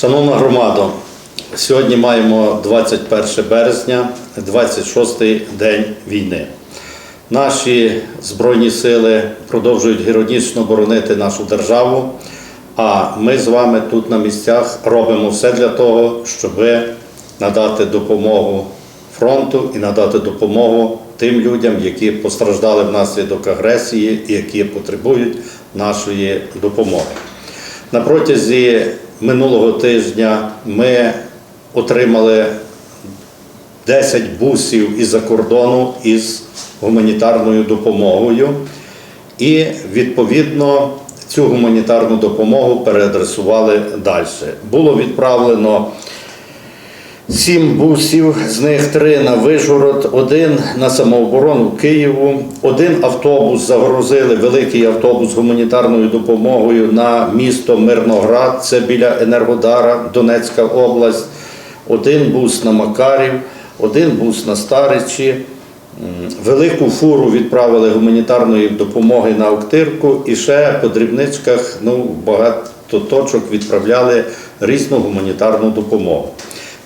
Шановна громада, сьогодні маємо 21 березня, 26-й день війни. Наші Збройні сили продовжують героїчно боронити нашу державу, а ми з вами тут на місцях робимо все для того, щоб надати допомогу фронту і надати допомогу тим людям, які постраждали внаслідок агресії і які потребують нашої допомоги. На протязі минулого тижня ми отримали 10 бусів із-за кордону із гуманітарною допомогою. І відповідно цю гуманітарну допомогу переадресували далі. Було відправлено Сім бусів, з них три на Вижгород, один на самооборону Києву, один автобус загрузили, великий автобус з гуманітарною допомогою на місто Мирноград, це біля Енергодара, Донецька область, один бус на Макарів, один бус на Старичі. Велику фуру відправили гуманітарної допомоги на Октирку і ще по дрібничках ну, багато точок відправляли різну гуманітарну допомогу.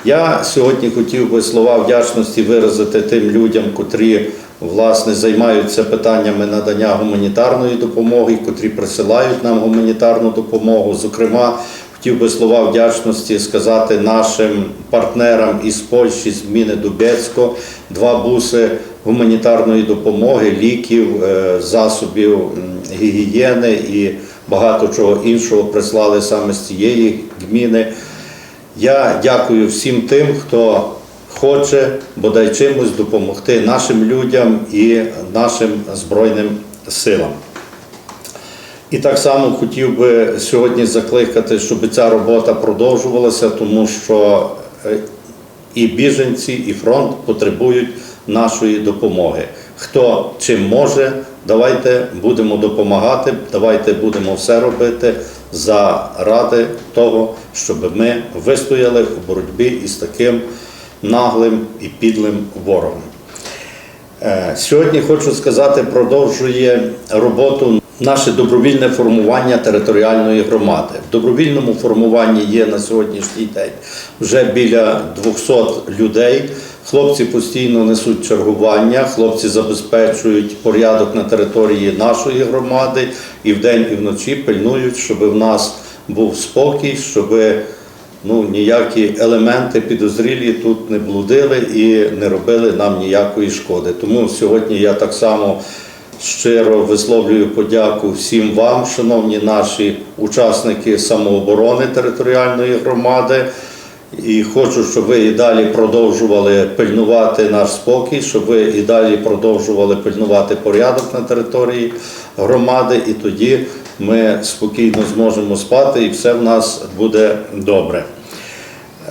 Я сьогодні хотів би слова вдячності виразити тим людям, котрі власне займаються питаннями надання гуманітарної допомоги, котрі присилають нам гуманітарну допомогу. Зокрема, хотів би слова вдячності сказати нашим партнерам із Польщі, з Міни Дубецько, два буси гуманітарної допомоги, ліків, е, засобів гігієни і багато чого іншого прислали саме з цієї гміни. Я дякую всім тим, хто хоче бодай чимось допомогти нашим людям і нашим Збройним силам. І так само хотів би сьогодні закликати, щоб ця робота продовжувалася, тому що е, і біженці, і фронт потребують нашої допомоги. Хто чим може, давайте будемо допомагати, давайте будемо все робити заради того, щоб ми вистояли у боротьбі із таким наглим і підлим ворогом. Е, Сьогодні хочу сказати, продовжує роботу наше добровільне формування територіальної громади. В добровільному формуванні є на сьогоднішній день вже біля 200 людей. Хлопці постійно несуть чергування, хлопці забезпечують порядок на території нашої громади і вдень, і вночі пильнують, щоб в нас був спокій, щоб ну, ніякі елементи підозрілі тут не блудили і не робили нам ніякої шкоди. Тому сьогодні я так само щиро висловлюю подяку всім вам, шановні наші учасники самооборони територіальної громади. І хочу, щоб ви і далі продовжували пильнувати наш спокій, щоб ви і далі продовжували пильнувати порядок на території громади, і тоді ми спокійно зможемо спати, і все в нас буде добре.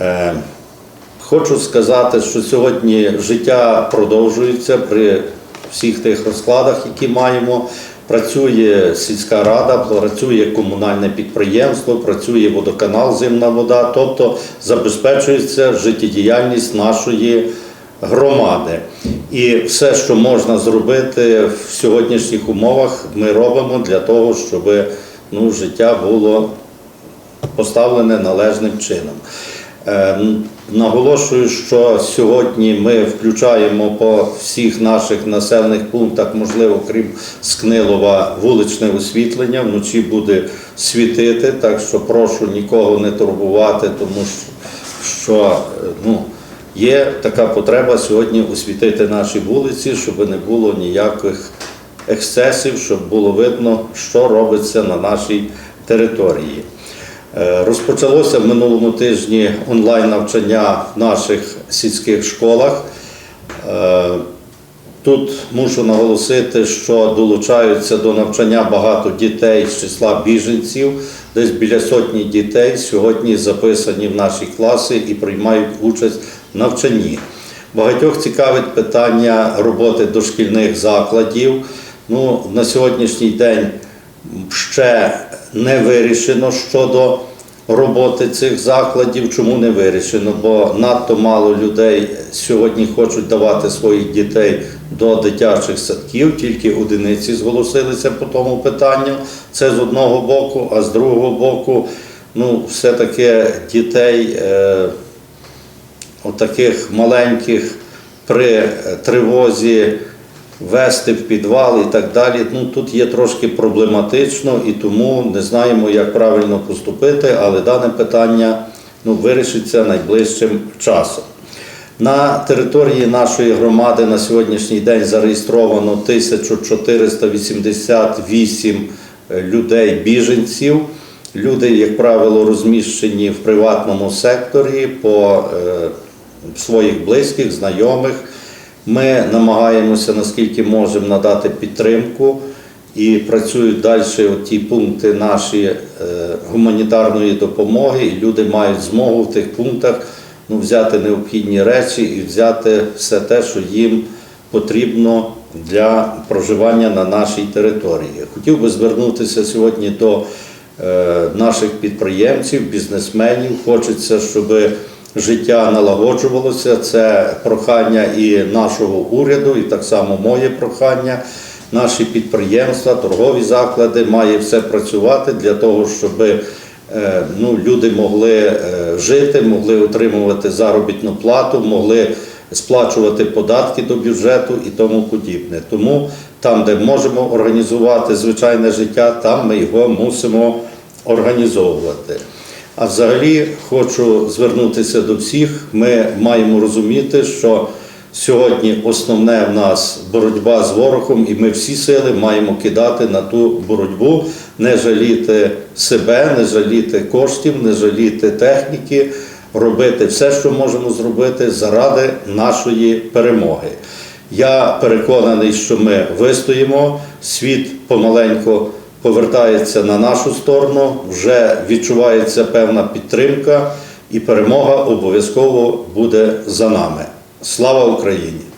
Е, Хочу сказати, що сьогодні життя продовжується при всіх тих розкладах, які маємо. Працює сільська рада, працює комунальне підприємство, працює водоканал, зимна вода, тобто забезпечується життєдіяльність нашої громади. І все, що можна зробити в сьогоднішніх умовах, ми робимо для того, щоб ну, життя було поставлене належним чином. Е, Наголошую, що сьогодні ми включаємо по всіх наших населених пунктах, можливо, крім Скнилова, вуличне освітлення. Вночі буде світити, так що прошу нікого не турбувати, тому що, що е, ну, є така потреба сьогодні освітити наші вулиці, щоб не було ніяких ексцесів, щоб було видно, що робиться на нашій території. Е, Розпочалося в минулому тижні онлайн-навчання в наших сільських школах. Е, Тут мушу наголосити, що долучаються до навчання багато дітей з числа біженців. Десь біля сотні дітей сьогодні записані в наші класи і приймають участь в навчанні. Багатьох цікавить питання роботи дошкільних закладів. Ну, на сьогоднішній день ще не вирішено щодо роботи цих закладів. Чому не вирішено? Бо надто мало людей сьогодні хочуть давати своїх дітей до дитячих садків, тільки одиниці зголосилися по тому питанню. Це з одного боку, а з другого боку. ну, все-таки дітей е, отаких маленьких при тривозі вести в підвал і так далі. Ну, тут є трошки проблематично і тому не знаємо, як правильно поступити, але дане питання ну, вирішиться найближчим часом. На території нашої громади на сьогоднішній день зареєстровано 1488 людей біженців. Люди, як правило, розміщені в приватному секторі по е, своїх близьких, знайомих. Ми намагаємося наскільки можемо надати підтримку і працюють далі ті пункти наші е, гуманітарної допомоги, люди мають змогу в тих пунктах ну, взяти необхідні речі і взяти все те, що їм потрібно для проживання на нашій території. Хотів би звернутися сьогодні до е, наших підприємців, бізнесменів. Хочеться, щоб життя налагоджувалося. Це прохання і нашого уряду, і так само моє прохання. Наші підприємства, торгові заклади має все працювати для того, щоб е, ну, люди могли е, жити, могли отримувати заробітну плату, могли сплачувати податки до бюджету і тому подібне. Тому там, де можемо організувати звичайне життя, там ми його мусимо організовувати. А взагалі хочу звернутися до всіх. Ми маємо розуміти, що сьогодні основне в нас боротьба з ворогом, і ми всі сили маємо кидати на ту боротьбу, не жаліти себе, не жаліти коштів, не жаліти техніки, робити все, що можемо зробити заради нашої перемоги. Я переконаний, що ми вистоїмо, світ помаленьку повертається на нашу сторону, вже відчувається певна підтримка, і перемога обов'язково буде за нами. Слава Україні!